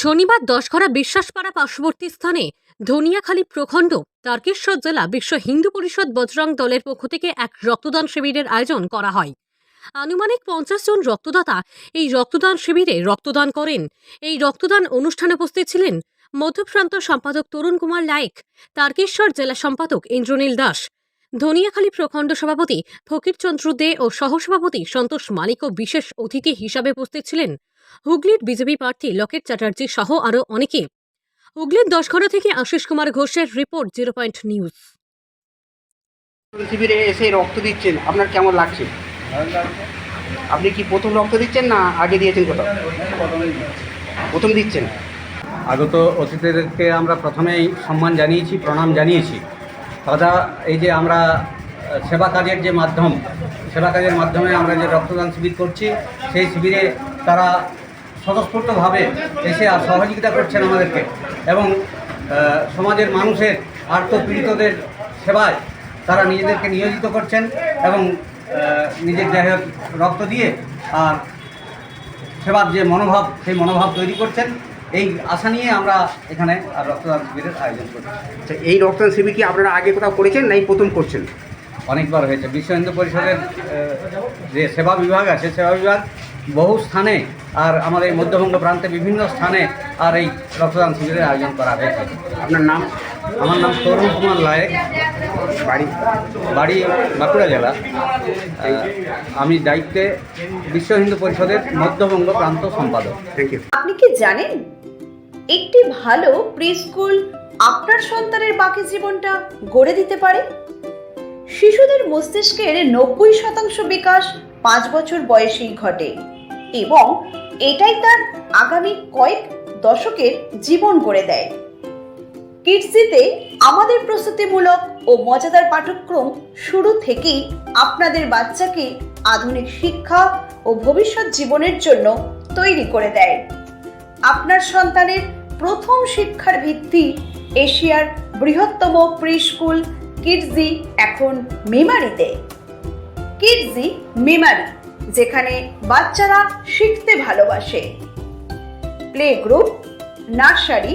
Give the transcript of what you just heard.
শনিবার দশঘরা বিশ্বাসপাড়া পার্শ্ববর্তী স্থানে ধনিয়াখালী প্রখণ্ড তারকেশ্বর জেলা বিশ্ব হিন্দু পরিষদ বজরং দলের পক্ষ থেকে এক রক্তদান শিবিরের আয়োজন করা হয়। আনুমানিক পঞ্চাশ জন রক্তদাতা এই রক্তদান শিবিরে রক্তদান করেন। এই রক্তদান অনুষ্ঠানে উপস্থিত ছিলেন মধ্যপ্রান্ত সম্পাদক তরুণ কুমার লায়েক, তারকেশ্বর জেলা সম্পাদক ইন্দ্রনীল দাস ধনিয়াখালী প্রখণ্ড সভাপতি ফকিরচন্দ্র দে ও সহসভাপতি সন্তোষ মালিক ও বিশেষ অতিথি হিসাবে উপস্থিত ছিলেন। হুগলির বিজেপি প্রার্থী লকেট চ্যাটার্জি সহ আরও অনেকে। হুগলির দশঘরা থেকে আশিস কুমার ঘোষের রিপোর্ট জিরো পয়েন্ট নিউজ। শিবিরে এসে রক্ত দিচ্ছেন আপনার কেমন লাগছে? আপনি কি প্রথম রক্ত দিচ্ছেন না আগে দিয়েছেন কোথাও? প্রথম দিচ্ছেন। আগত অতিথিদেরকে আমরা প্রথমেই সম্মান জানিয়েছি প্রণাম জানিয়েছি। দাদা এই যে আমরা সেবা কাজের যে মাধ্যম, সেবা কাজের মাধ্যমে আমরা যে রক্তদান শিবির করছি, সেই শিবিরে তারা স্বতঃস্ফূর্তভাবে এসে আর সহযোগিতা করছেন আমাদেরকে। এবং সমাজের মানুষের আর্তপীড়িতদের সেবায় তারা নিজেদেরকে নিয়োজিত করছেন এবং নিজের দেহে রক্ত দিয়ে আর সেবার যে মনোভাব, সেই মনোভাব তৈরি করছেন। এই আশা নিয়ে আমরা এখানে আর রক্তদান শিবিরের আয়োজন করছি। আচ্ছা এই রক্তদান শিবির কি আপনারা আগে কোথাও করেছেন না এই প্রথম করছেন? অনেকবার হয়েছে। বিশ্ব হিন্দু পরিষদের যে সেবা বিভাগ আছে সেবা বিভাগ বহু স্থানে আর আমাদের মধ্যবঙ্গ প্রান্তে বিভিন্ন স্থানে আর এই রক্তদান শিবিরের আয়োজন করা হয়েছে। আপনার নাম? আমার নাম তরুণ কুমার লায়েক। বাড়ি বাড়ি বাঁকুড়া জেলা। আমি দায়িত্বে বিশ্ব হিন্দু পরিষদের মধ্যবঙ্গ প্রান্ত সম্পাদক। থ্যাংক ইউ আপনি কি জানেন একটি ভালো প্রি স্কুল আপনার সন্তানের বাকি জীবনটা গড়ে দিতে পারে? শিশুদের মস্তিষ্কের নব্বই শতাংশ বিকাশ পাঁচ বছর বয়সেই ঘটে এবং এটাই তার আগামী কয়েক দশকের জীবন গড়ে দেয়। কিডসিতে আমাদের প্রস্তুতিমূলক ও মজাদার পাঠ্যক্রম শুরু থেকেই আপনাদের বাচ্চাকে আধুনিক শিক্ষা ও ভবিষ্যৎ জীবনের জন্য তৈরি করে দেয়। আপনার সন্তানের প্রথম শিক্ষার ভিত্তি এশিয়ার বৃহত্তম প্রি স্কুল কিডজি এখন মেমারিতে। কিডজি মেমারি, যেখানে বাচ্চারা শিখতে ভালোবাসে। Play group, nursery